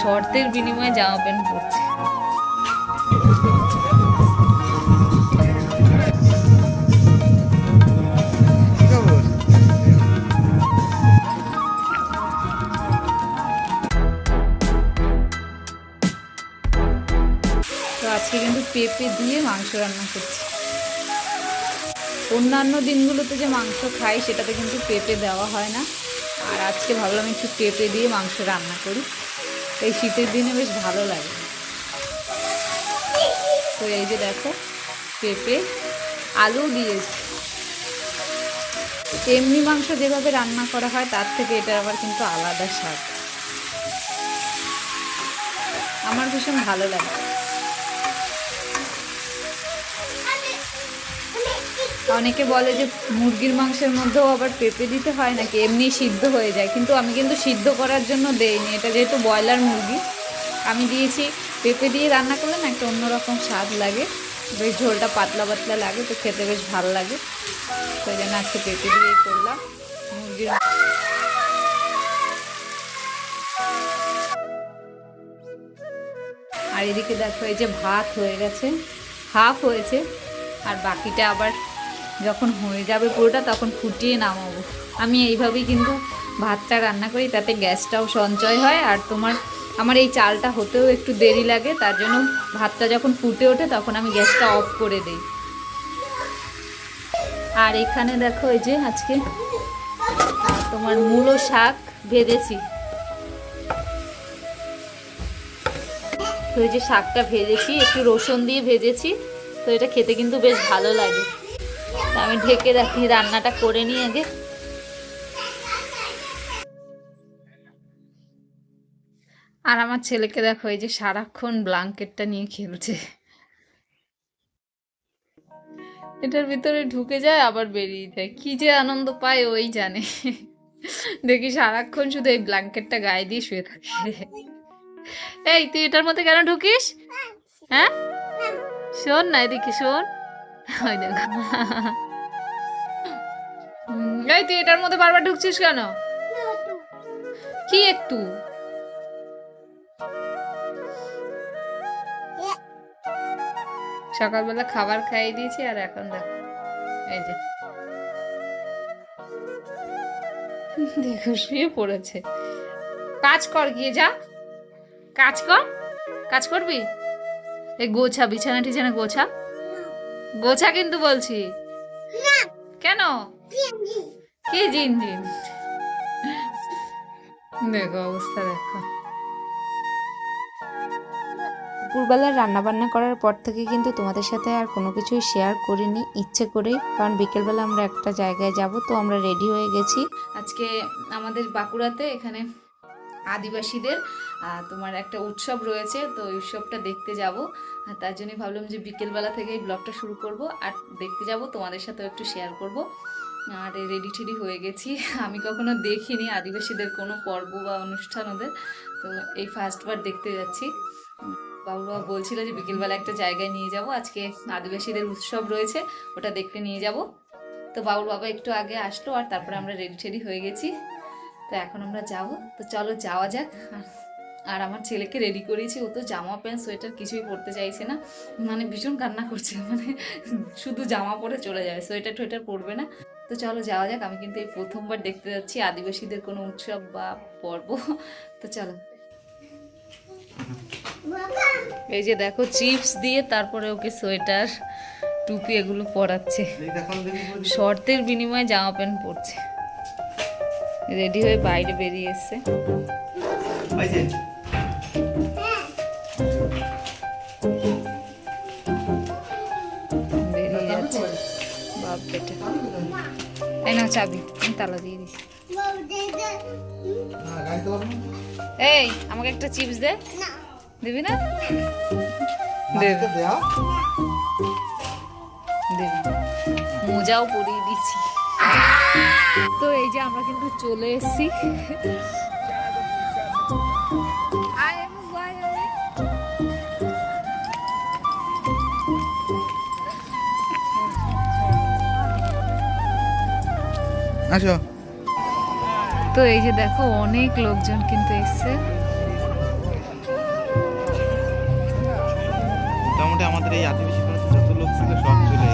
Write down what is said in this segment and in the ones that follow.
শর্তের বিনিময়ে জামা প্যান্ট পরছে। আজকে কিন্তু পেঁপে দিয়ে মাংস রান্না করছি। অন্যান্য দিনগুলোতে যে মাংস খাই, সেটাতে কিন্তু পেঁপে দেওয়া হয় না। আর আজকে ভাবলাম একটু পেঁপে দিয়ে মাংস রান্না করি। এই শীতের দিনে বেশ ভালো লাগে। তো এই যে দেখো, পেঁপে, আলু দিয়েছি এমনি মাংস যেভাবে রান্না করা হয়, তার থেকে এটা আবার কিন্তু আলাদা স্বাদ। আমার ভীষণ ভালো লাগে। অনেকে বলে যে মুরগির মাংসের মধ্যেও আবার পেঁপে দিতে হয় নাকি? এমনি সিদ্ধ হয়ে যায়। কিন্তু আমি কিন্তু সিদ্ধ করার জন্য দেইনি। এটা যেহেতু ব্রয়লার মুরগি, আমি দিয়েছি পেঁপে দিয়ে রান্না করলে না একটা অন্যরকম স্বাদ লাগে। বেশ ঝোলটা পাতলা পাতলা লাগে, তো খেতে বেশ ভালো লাগে। তো জন্য আজকে পেঁপে দিয়েই করলাম। মুরগির আর এদিকে দেখো, এই যে ভাত হয়ে গেছে। হাফ হয়েছে। আর বাকিটা আবার যখন হয়ে যাবে পুরোটা তখন ফুটিয়ে নামাবো। আমি এইভাবেই কিন্তু ভাতটা রান্না করি, তাতে গ্যাসটাও সঞ্চয় হয় আর তোমার, আমার এই চালটা হতেও একটু দেরি লাগে, তার জন্য ভাতটা যখন ফুটে ওঠে তখন আমি গ্যাসটা অফ করে দিই। আর এখানে দেখো এই যে আজকে তোমার মূলো শাক ভেজেছি। তো এই যে শাকটা ভেজেছি, একটু রসুন দিয়ে ভেজেছি, তো এটা খেতে কিন্তু বেশ ভালো লাগে। আমি ঢেকে রাখি, রান্নাটা করে নিই আগে। আর আমার ছেলেকে দেখো, এই যে সারাক্ষণ ব্ল্যাঙ্কেটটা নিয়ে খেলছে। এটার ভিতরে ঢুকে যায়, আবার বেরিয়ে যায়। কি যে আনন্দ পায়, ওই জানে। দেখি সারাক্ষণ শুধু এই ব্ল্যাঙ্কেটটা গায়ে দিয়ে শুয়ে থাকে। এই, তুই এটার মধ্যে কেন ঢুকিস? হ্যাঁ? শোন না এদিকে, শোন। ওই দেখো এই তুই এটার মধ্যে বারবার ঢুকছিস কেন? কি একটু? সকালবেলা খাবার খাইয়ে দিয়েছি আর এখন দেখো, এই যে। দেখো, শুয়ে পড়েছে। কাজ কর গিয়ে যা। কাজ কর। কাজ করবি? এই গোছা বিছানা টিছানা গোছা। গোছা কিন্তু বলছি। কেন? কি জিন জিন? দেখো অবস্থা দেখো। দুপুরবেলা রান্নাবান্না করার পর থেকে কিন্তু তোমাদের সাথে আর কোনো কিছুই শেয়ার করিনি ইচ্ছে করেই কারণ বিকেলবেলা আমরা একটা জায়গায় যাব তো আমরা রেডি হয়ে গেছি। আজকে আমাদের বাঁকুড়াতে এখানে আদিবাসীদের তোমার একটা উৎসব রয়েছে, তো ওই উৎসবটা দেখতে যাব। তার জন্যই ভাবলাম যে বিকেলবেলা থেকে এই ব্লগটা শুরু করব, আর দেখতে যাব, তোমাদের সাথেও একটু শেয়ার করব। আর রেডি টেডি হয়ে গেছি। আমি কখনো দেখিনি আদিবাসীদের কোনো পর্ব বা অনুষ্ঠান ওদের, তো এই ফার্স্টবার দেখতে যাচ্ছি। বাবুরা বলছিল যে বিকেলবেলা একটা জায়গায় নিয়ে যাব, আজকে আদিবাসীদের উৎসব রয়েছে, ওটা দেখতে নিয়ে যাব। তো বাবুর বাবা একটু আগে আসলো, আর তারপরে আমরা রেডি টেডি হয়ে গেছি। তো এখন আমরা যাব, তো চলো যাওয়া যাক। আর- আর আমার ছেলেকে রেডি করিয়েছি ও তো জামা প্যান্ট সোয়েটার কিছুই পরতে চাইছে না। মানে ভীষণ কান্না করছে মানে শুধু জামা পরে চলে যাবে সোয়েটার টোয়েটার পরবে না। তো চলো যাওয়া যাক, আমি কিন্তু এই প্রথমবার দেখতে যাচ্ছি আদিবাসীদের কোনো উৎসব বা পর্ব। তো চলো। এই যে দেখো চিপস দিয়ে তারপরে ওকে সোয়েটার টুপি এগুলো পরাচ্ছে। শর্তের বিনিময়ে জামা প্যান্ট পরছে। রেডি হয়ে বাইরে বেরিয়ে এসছে। বেরিয়ে যাচ্ছে। বাপ বেটা। এই না চাবি আমি তালা দিয়ে দিই। এই আমাকে একটা চিপস দে। দিবি না? দেবে। দেবে। মোজাও পরিয়ে দিচ্ছি। তো এই যে আমরা কিন্তু চলে এসেছি। তো এই যে দেখো অনেক লোকজন কিন্তু এসছে। মোটামুটি আমাদের এই আদিবাসী যত লোক ছিল সব চলে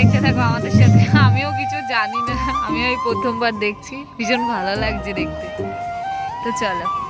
দেখতে থাকো আমাদের সাথে। আমিও কিছু জানি না। আমি ওই প্রথমবার দেখছি। ভীষণ ভালো লাগছে দেখতে। তো চলো।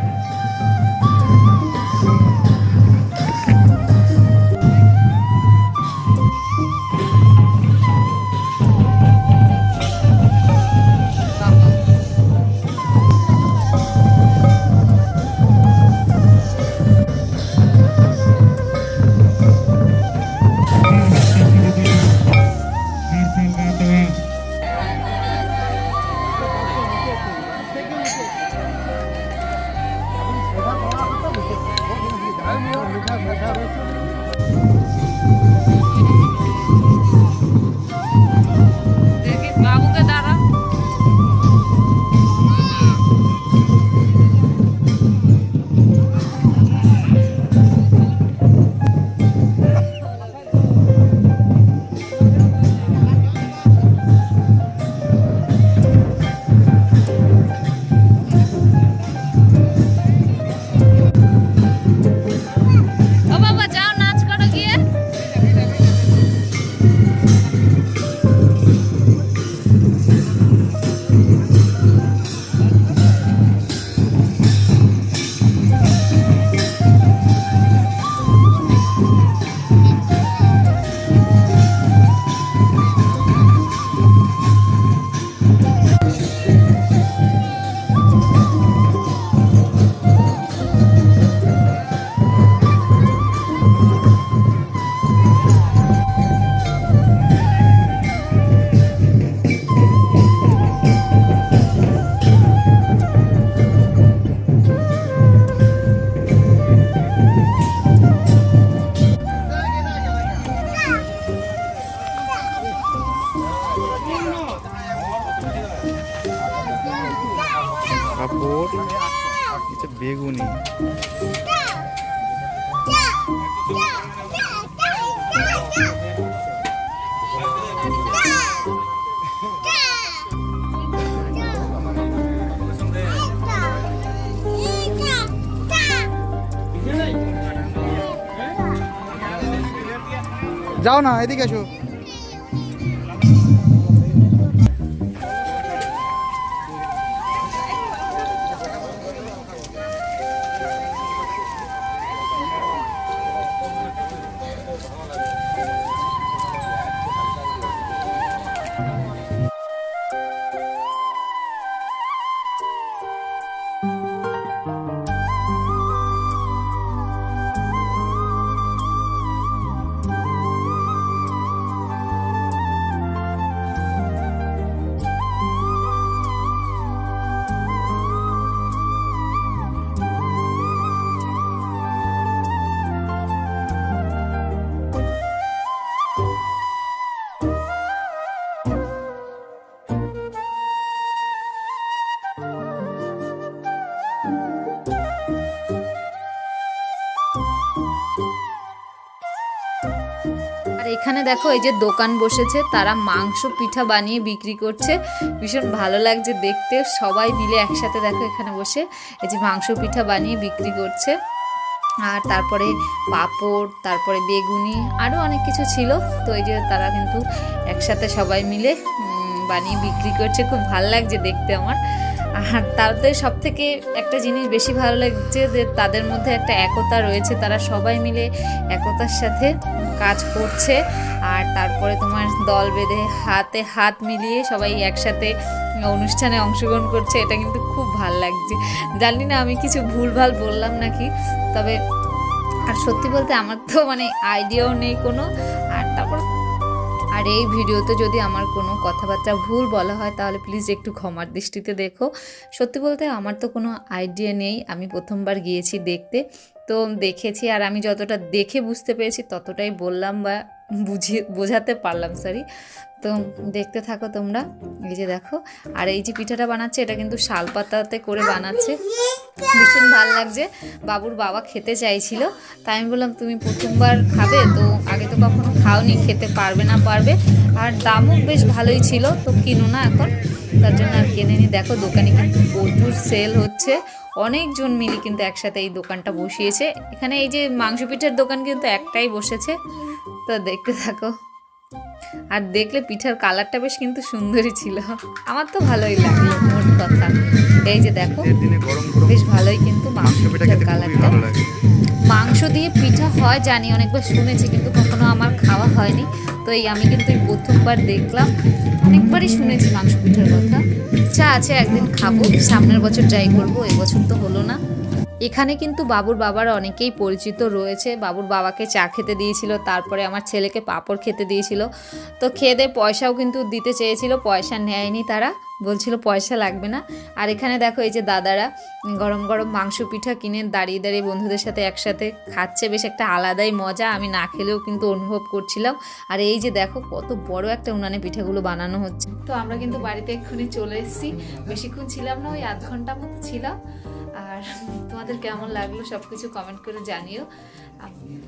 যাও না এদিকে এসো। এখানে দেখো এই যে দোকান বসেছে, তারা মাংস, পিঠা বানিয়ে বিক্রি করছে। ভীষণ ভালো লাগছে দেখতে। সবাই মিলে একসাথে দেখো এখানে বসে এই যে মাংস, পিঠা বানিয়ে বিক্রি করছে। আর তারপরে পাঁপড়, তারপরে বেগুনি আরও অনেক কিছু ছিল। তো এই যে তারা কিন্তু একসাথে সবাই মিলে বানিয়ে বিক্রি করছে। খুব ভালো লাগছে দেখতে আমার। আর তাদের সব থেকে একটা জিনিস বেশি ভালো লাগছে যে তাদের মধ্যে একটা একতা রয়েছে, তারা সবাই মিলে একতার সাথে কাজ করছে। আর তারপরে তোমার দল বেঁধে হাতে হাত মিলিয়ে সবাই একসাথে অনুষ্ঠানে অংশগ্রহণ করছে, এটা কিন্তু খুব ভালো লাগছে। জানি না, আমি কিছু ভুলভাল বললাম নাকি, তবে আর সত্যি বলতে আমার তো মানে আইডিয়াও নেই কোনো। আর এই ভিডিওতে যদি আমার কোনো কথাবার্তা ভুল বলা হয়, তাহলে প্লিজ একটু ক্ষমার দৃষ্টিতে দেখো। সত্যি বলতে আমার তো কোনো আইডিয়া নেই। আমি প্রথমবার গিয়েছি দেখতে। তো দেখেছি আর আমি যতটা দেখে বুঝতে পেরেছি, ততটাই বললাম বা বুঝিয়ে, বোঝাতে পারলাম সরি তো দেখতে থাকো তোমরা, এই যে দেখো। আর এই যে পিঠাটা বানাচ্ছে, এটা কিন্তু শাল পাতাতে করে বানাচ্ছে। ভীষণ ভালো লাগছে। বাবুর বাবা খেতে চাইছিল, তাই আমি বললাম, তুমি প্রথমবার খাবে, তো আগে তো কখনো খাওনি, খেতে পারবে না পারবে। আর দামও বেশ ভালোই ছিল, তো কিনো না এখন। তার জন্য আর কিনে নি। দেখো, দোকানে কিন্তু প্রচুর সেল হচ্ছে। অনেকজন মিলে কিন্তু একসাথে এই দোকানটা বসিয়েছে। এখানে এই যে মাংস পিঠার দোকান কিন্তু একটাই বসেছে। তো দেখতে থাকো। আর দেখলে পিঠার কালারটা বেশ কিন্তু সুন্দরই ছিল। আমার তো ভালোই লাগল মোট কথা। এই যে দেখো বেশ ভালোই কিন্তু মাংস মাংস পিঠার কালারটা। মাংস দিয়ে পিঠা হয় জানি অনেকবার শুনেছি কিন্তু কখনো আমার খাওয়া হয়নি। তো এই আমি কিন্তু এই প্রথমবার দেখলাম। অনেকবারই শুনেছি মাংস পিঠার কথা। ইচ্ছা আছে একদিন খাব সামনের বছর ট্রাই করব এবছর তো হলো না। এখানে কিন্তু বাবুর বাবার অনেকেই পরিচিত রয়েছে। বাবুর বাবাকে চা খেতে দিয়েছিল, তারপরে আমার ছেলেকে পাপড় খেতে দিয়েছিল। তো খেয়ে পয়সাও কিন্তু দিতে চেয়েছিল, পয়সা নেয়নি তারা। বলছিল পয়সা লাগবে না। আর এখানে দেখো এই যে দাদারা গরম গরম মাংস পিঠা কিনে দাঁড়িয়ে দাঁড়িয়ে বন্ধুদের সাথে একসাথে খাচ্ছে। বেশ একটা আলাদাই মজা। আমি না খেলেও কিন্তু অনুভব করছিলাম। আর এই যে দেখো কত বড় একটা উনানে পিঠাগুলো বানানো হচ্ছে। তো আমরা কিন্তু বাড়িতে এক্ষুনি চলে এসেছি। বেশিক্ষণ ছিলাম না, ওই আধ ঘণ্টা মতো ছিলাম। আর তোমাদের কেমন লাগল সব কিছু কমেন্ট করে জানিও।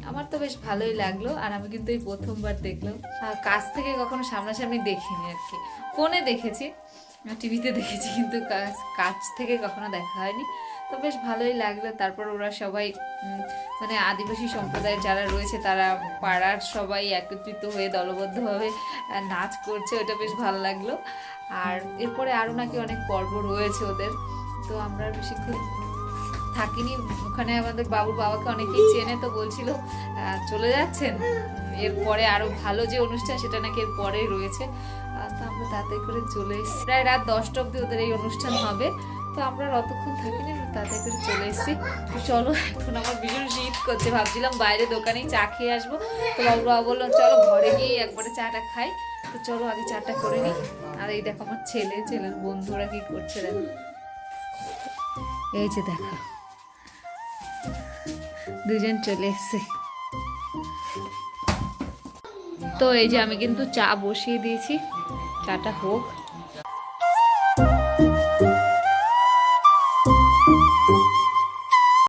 আমার তো বেশ ভালোই লাগল। আর আমি কিন্তু এই প্রথমবার দেখলাম। কাছ থেকে কখনো সামনাসামনি দেখিনি আর কি। ফোনে দেখেছি। টিভিতে দেখেছি কিন্তু কাছ থেকে কখনো দেখা হয়নি। তো বেশ ভালোই লাগল। তারপর ওরা সবাই মানে আদিবাসী সম্প্রদায়ের যারা রয়েছে, তারা পাড়ার সবাই একত্রিত হয়ে, দলবদ্ধভাবে নাচ করছে। ওটা বেশ ভালো লাগল। আর এরপরে আরও নাকি অনেক পর্ব রয়েছে ওদের। তো আমরা বেশিক্ষণ থাকিনি। ওখানে আমাদের বাবুর বাবাকে অনেকেই চেনে তো বলছিল চলে যাচ্ছেন। এরপরে আরও ভালো যে অনুষ্ঠান, সেটা নাকি এর পরেই রয়েছে। তো আমরা তাতে করে চলে এসেছি। প্রায় রাত দশটা অব্দি ওদের এই অনুষ্ঠান হবে। তো আমরা অতক্ষণ থাকিনি তাতে করে চলে এসেছি। চলো, এখন আমার ভীষণ শীত করছে। ভাবছিলাম বাইরে দোকানেই চা খেয়ে আসব। তো বাবুর বাবা বললাম চলো ঘরে গিয়ে একবারে চাটা খাই। তো চলো, আগে চাটা করে নিই। আর এই দেখো আমার ছেলে, ছেলের বন্ধুরা কি করছে দেখো। এই যে দেখো, দুজন চলে এসছে। তো এই যে আমি কিন্তু চা বসিয়ে দিয়েছি। চাটা হোক।